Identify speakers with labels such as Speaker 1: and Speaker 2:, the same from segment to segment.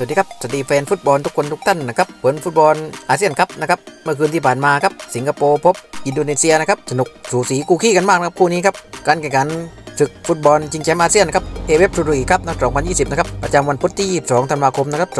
Speaker 1: สวัสดีครับสวัสดีแฟนฟุตบอลทุกคนทุกท่านนะครับผลฟุตบอลอาเซียนครับนะครับเมื่อคืนที่ผ่านมาครับสิงคโปร์พบอินโดนีเซียนะครับสนุกสูสีกูขี้กันมากนะครับคู่นี้ครับการแข่งขันศึกฟุตบอลชิงแชมป์อาเซียนนะครับเอเวฟทูรีครับนัก2020 นะครับ ประจำวันพุธที่ 22 ธันวาคม นะครับ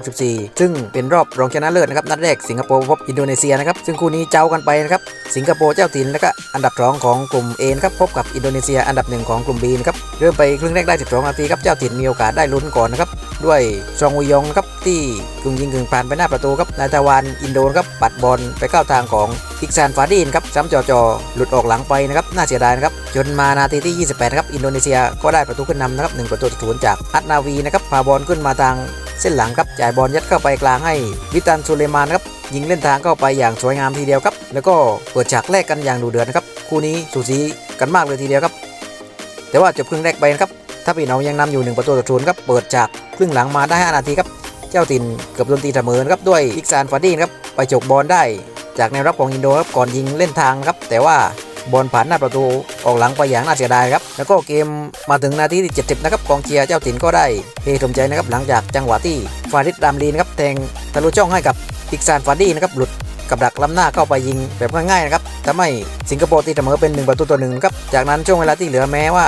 Speaker 1: 2564 ซึ่งเป็นรอบรองชนะเลิศนะครับ นัดแรกสิงคโปร์พบอินโดนีเซียนะครับ ซึ่งคู่นี้เจ้ากันไปนะครับ สิงคโปร์เจ้าถิ่นแล้วก็อันดับสองของกลุ่ม A นะครับ พบกับอินโดนีเซียอันดับหนึ่งของกลุ่ม B นะครับ เริ่มไปครึ่งแรกได้ 12 นาทีครับ เจ้าถิ่นมีโอกาสได้ลุ้นก่อนนะครับ ด้วยซองอุยองนะครับที่กึ่งยิงกึ่งผ่านไปหน้าประตูครับนายตะวันอินโดนครับปัดบอลไปเข้าทางของอิกซานฟาดีนครับซ้ำจอจอหลุดออกหลังไปนะครับน่าเสียดายนะครับจนมานาทีที่ 28ครับอินโดนีเซียก็ได้ประตูขึ้นนำนะครับหนึ่งประตูต่อศูนย์จากอัตนาวีนะครับพาบอลขึ้นมาทางเส้นหลังครับจ่ายบอลยัดเข้าไปกลางให้วิตันซูเลมานครับยิงเล่นทางเข้าไปอย่างสวยงามทีเดียวครับ แล้วก็เปิดฉากแรกกันอย่างดุเดือดนะครับคู่นี้สูสีกันมากเลยทีเดียวครับ แต่ว่าจบครึ่งแรกไปนะครับ ถ้าพี่น้องยังนำอยู่ 1 ประตูต่อศูนย์ครับเปิดจากครึ่งหลังมาได้ 5 นาทีครับ เจ้าถิ่นเกือบโดนตีเสมอครับด้วยอิกซานฟาดี้ครับไปจบบอลได้ จากแนวรับของอินโดครับก่อนยิงเล่นทางครับ แต่ว่าบอลผ่านหน้าประตูออกหลังไปอย่างน่าเสียดายครับ แล้วก็เกมมาถึงนาทีที่ 70 นะครับกองเชียร์เจ้าถิ่นก็ได้เฮสมใจนะครับหลังจากจังหวะที่ฟาริดดามลีนะครับแทงทะลุช่องให้กับอิกซานฟาดี้นะครับหลุดกับดักล้ำหน้าเข้าไปยิงแบบง่ายๆนะครับทำให้สิงคโปร์ตีเสมอเป็น 1 ประตูต่อหนึ่งครับจากนั้นช่วงเวลาที่เหลือแม้ว่า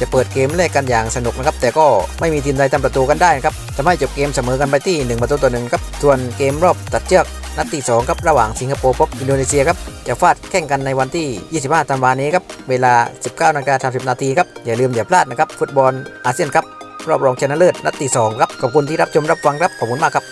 Speaker 1: จะเปิดเกมแรกกันอย่างสนุกนะครับ แต่ก็ไม่มีทีมใดทำประตูกันได้นะครับทำให้จบเกมเสมอกันไปที่ 1 ประตูต่อหนึ่งครับส่วนเกมรอบตัดเชือกนัดที่2ครับระหว่างสิงคโปร์พบอินโดนีเซียครับจะฟาดแข่งกันในวันที่ 25ธันวาคมนี้ครับเวลา 19นาฬิกา30นาทีครับอย่าลืมอย่าพลาดนะครับฟุตบอลอาเซียนครับรอบรองชนะเลิศนัดที่2ครับขอบคุณที่รับชมรับฟังครับขอบคุณมากครับ